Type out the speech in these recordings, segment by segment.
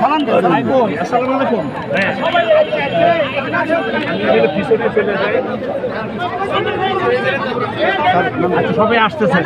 সালাম আসসালামু আলাইকুম। আচ্ছা সবাই আসতেছে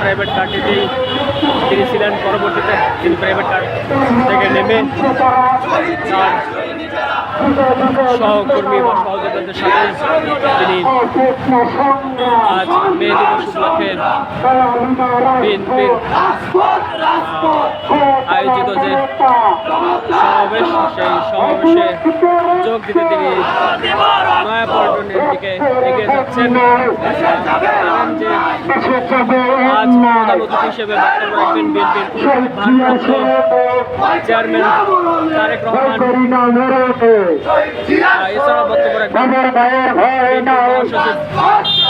প্রাইভেট কারটিতেই তিনি ছিলেন পরবর্তীতে তিনি প্রাইভেট কার থেকে নেমে তার সহকর্মী বা সহযোগীদের সাথে তিনি আজ মে দিবস উপলক্ষে বিএনপির আয়োজিত যে সমাবেশ, সেই সমাবেশে যোগ দিতে তিনি নয়াপল্টনের দিকে এগিয়ে যাচ্ছেন। যে আজ প্রধান অতিথি হিসেবে বক্তব্য রাখবেন বিএনপির ভারপ্রাপ্ত চেয়ারম্যান তারেক রহমান। এছাড়া বক্তব্য রাখবেন মহাসচিব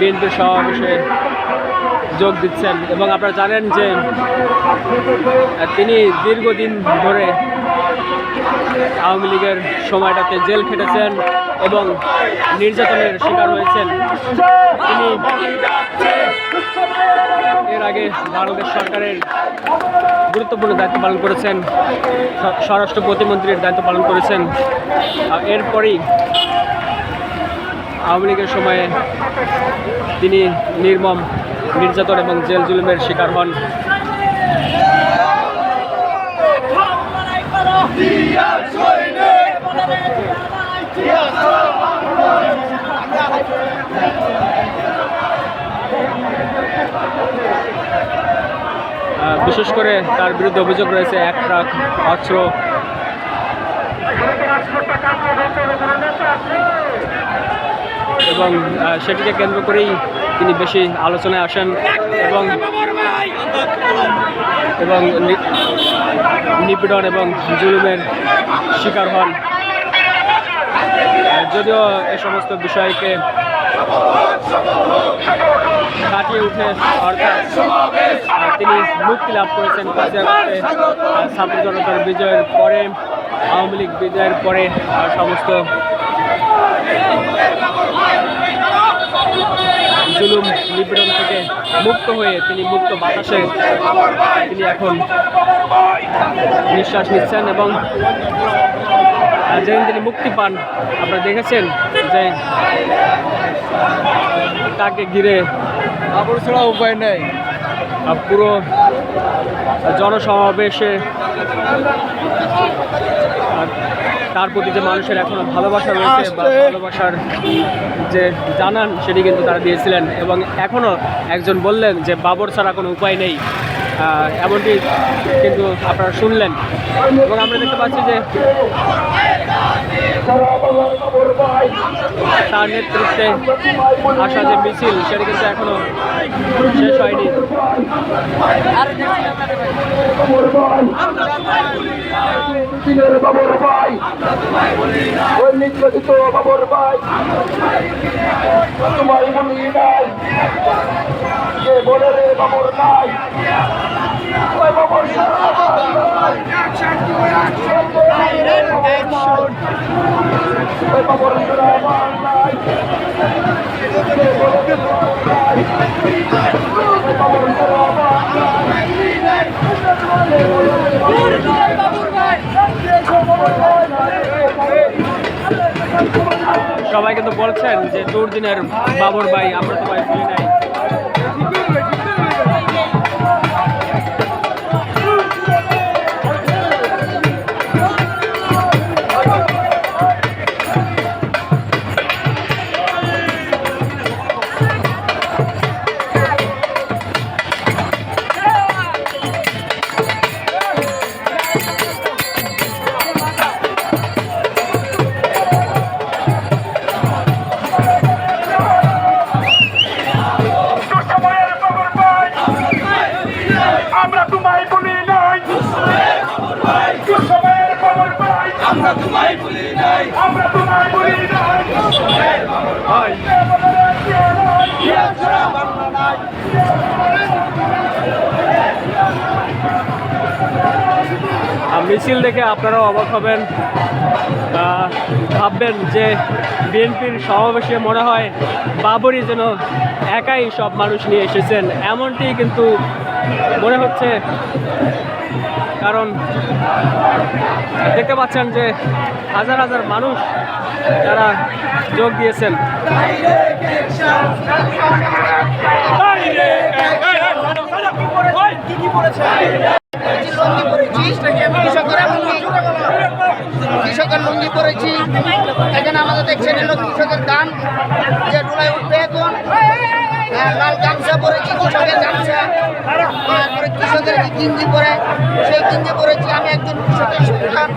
বিএনপির সমাবেশে যোগ দিচ্ছেন এবং আপনারা জানেন যে তিনি দীর্ঘদিন ধরে আওয়ামী লীগের সময়টাতে জেল খেটেছেন এবং নির্যাতনের শিকার হয়েছেন। তিনি এর আগে বাংলাদেশ সরকারের গুরুত্বপূর্ণ দায়িত্ব পালন করেছেন স্বরাষ্ট্র প্রতিমন্ত্রীর দায়িত্ব পালন করেছেন। এরপরই আওয়ামী লীগের সময়ে তিনি নির্মম, নির্যাতন এবং জেল জুলুমের শিকার হন। বিশেষ করে তার বিরুদ্ধে অভিযোগ রয়েছে এক ট্রাক, অস্ত্র। এবং সেটিকে কেন্দ্র করেই তিনি বেশি আলোচনায় আসেন এবং এবং নিপীড়ন এবং জুলুমের শিকার হন। যদিও এ সমস্ত বিষয়কে কাটিয়ে উঠে অর্থাৎ তিনি মুক্তি লাভ করেছেন ছাত্র জনতার বিজয়ের পরে, আওয়ামী লীগ বিজয়ের পরে সমস্ত জুলুম নিপীড়ন থেকে মুক্ত হয়ে তিনি মুক্ত বাতাসে তিনি এখন নিঃশ্বাস নিচ্ছেন এবং যেদিন তিনি মুক্তি পান আপনারা দেখেছেন যে তাকে ঘিরে কাপড় ছাড়া উপায় নেই। পুরো জনসমাবেশে তার প্রতি যে মানুষের এখনও ভালোবাসা রয়েছে বা ভালোবাসার যে জানান সেটি কিন্তু তারা দিয়েছিলেন। এবং এখনও একজন বললেন যে বাবর ছাড়া কোনো উপায় নেই। এমনটি কিন্তু আপনারা শুনলেন। এবং আমরা দেখতে পাচ্ছি যে তার নেতৃত্বে আসা যে মিছিল, সেটা কিন্তু এখনও শেষ হয়নি। তোমার বলি নাই বলে রে বাবর নাই সবাই কিন্তু বলছেন যে দুর্দিনের বাবর ভাই আমরা তো ভাই নাই। মিছিল দেখে আপনারাও অবাক হবেন ভাববেন যে বিএনপির সমাবেশে মনে হয় বাবরই যেন একাই সব মানুষ নিয়ে এসেছেন এমনটি কিন্তু মনে হচ্ছে কারণ দেখতে পাচ্ছেন যে হাজার হাজার মানুষ তারা যোগ দিয়েছেন কৃষকের লুঙ্গি পরেছি এখানে আমাদের দেখছেন এলো কৃষকের গান যে ডুলাই উঠবে এখন লাল গামছা পরেছি কৃষকের গামছা তারপরে কৃষকের যে গিঞ্জি পরে সেই গিঞ্জি পরেছি আমি একজন কৃষকের সন্তান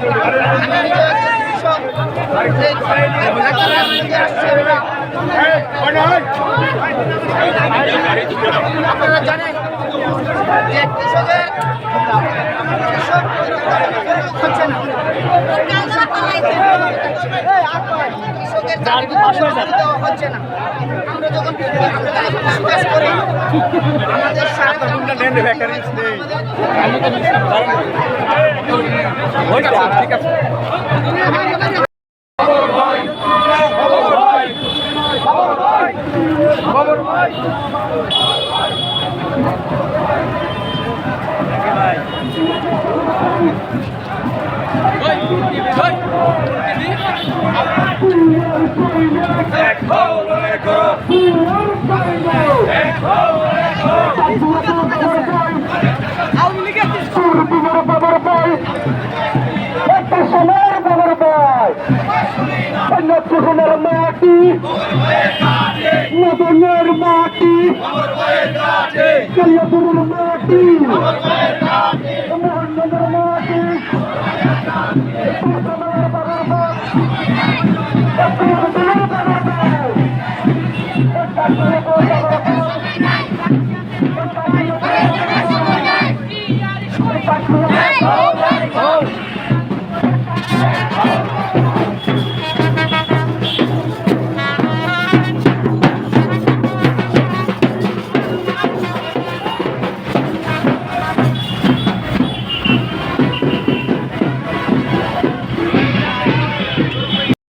আমি একজন কৃষক আপনারা জানেন যে কৃষকের কৃষক হচ্ছে না কৃষকের দাবি দেওয়া হচ্ছে না আমরা যখন বিশ্বাস করি আমাদের একটা সময়ের বাবার ভাই নতুনের মাটি নতুনের মাটি কালিয়াপুরের মাটি মোহাম্মদের মাটি Thank you.